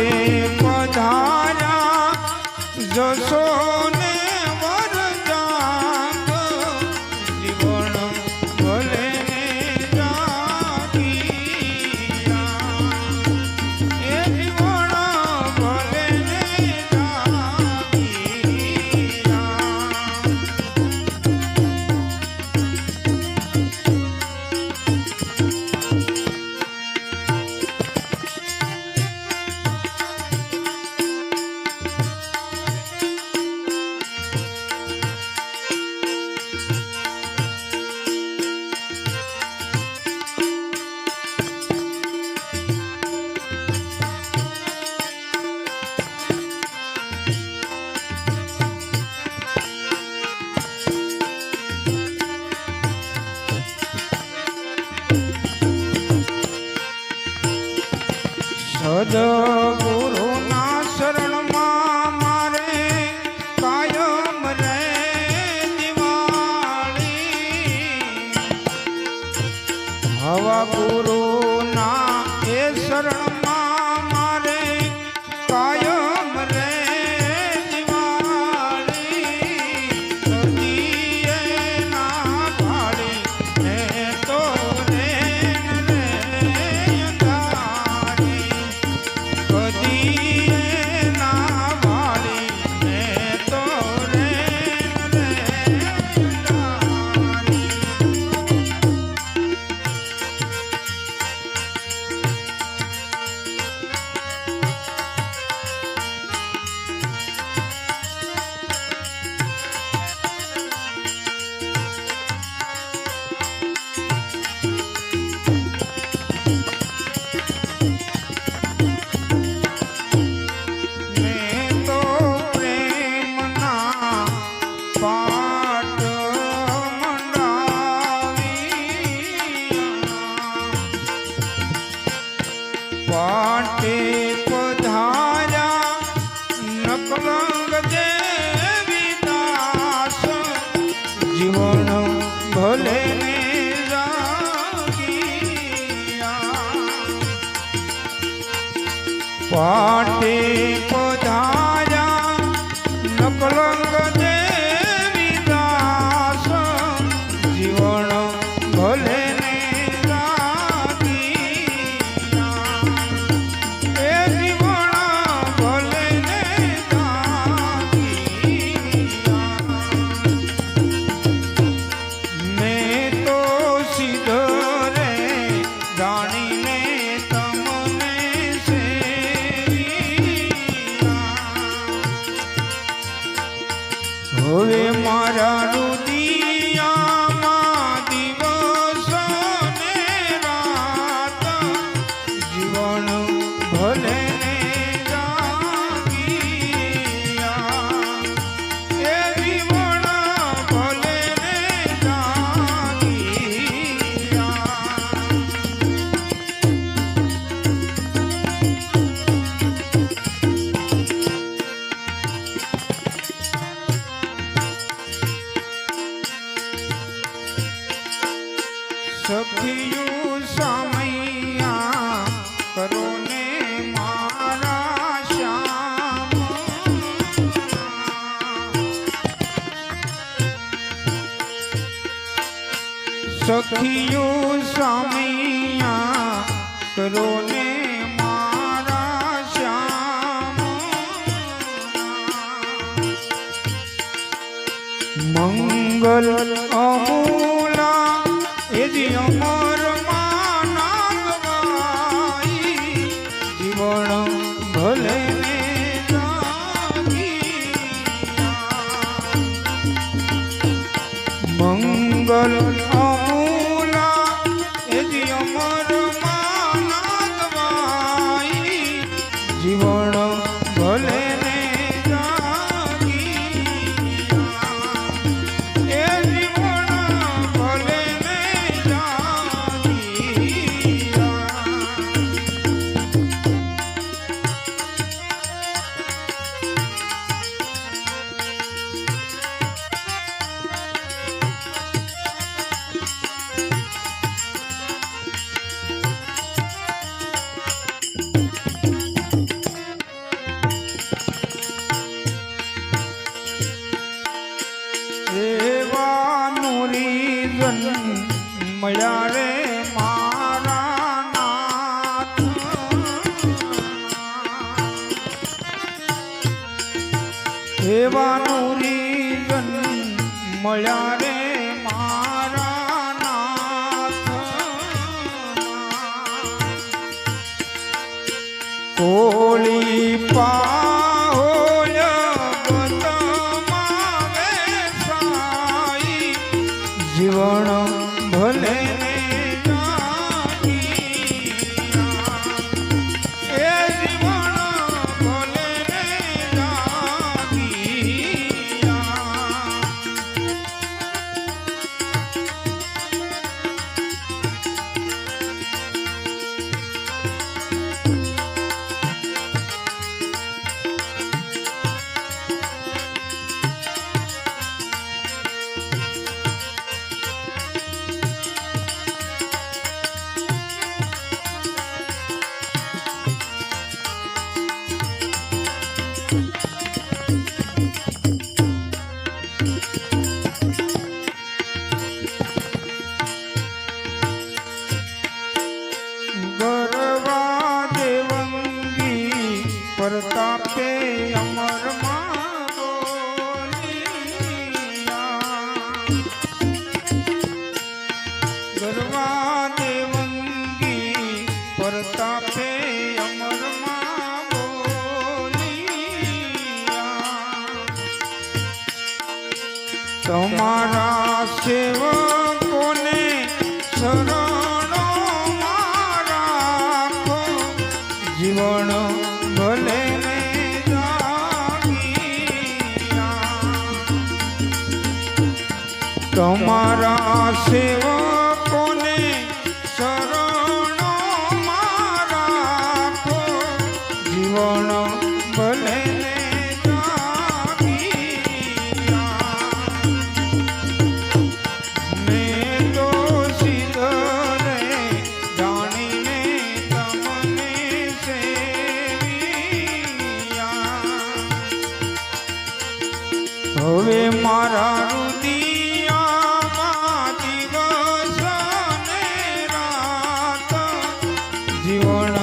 પાટે પધાર્યા જશો હવા ગુરુના એ શરણમાં પાટે પધાર્યા સખિયું સમૈયા કરો ને મારા શ્યામ. સખિયું સમૈયા કરો ને મંગલ અમૂ بلعب એવાનું રીજન મારા નાથ. કોળી પા તાપે અમર ગરવા દેવંગી પરતાપે અમર તમારા સેવા તમારા સેવા জীবন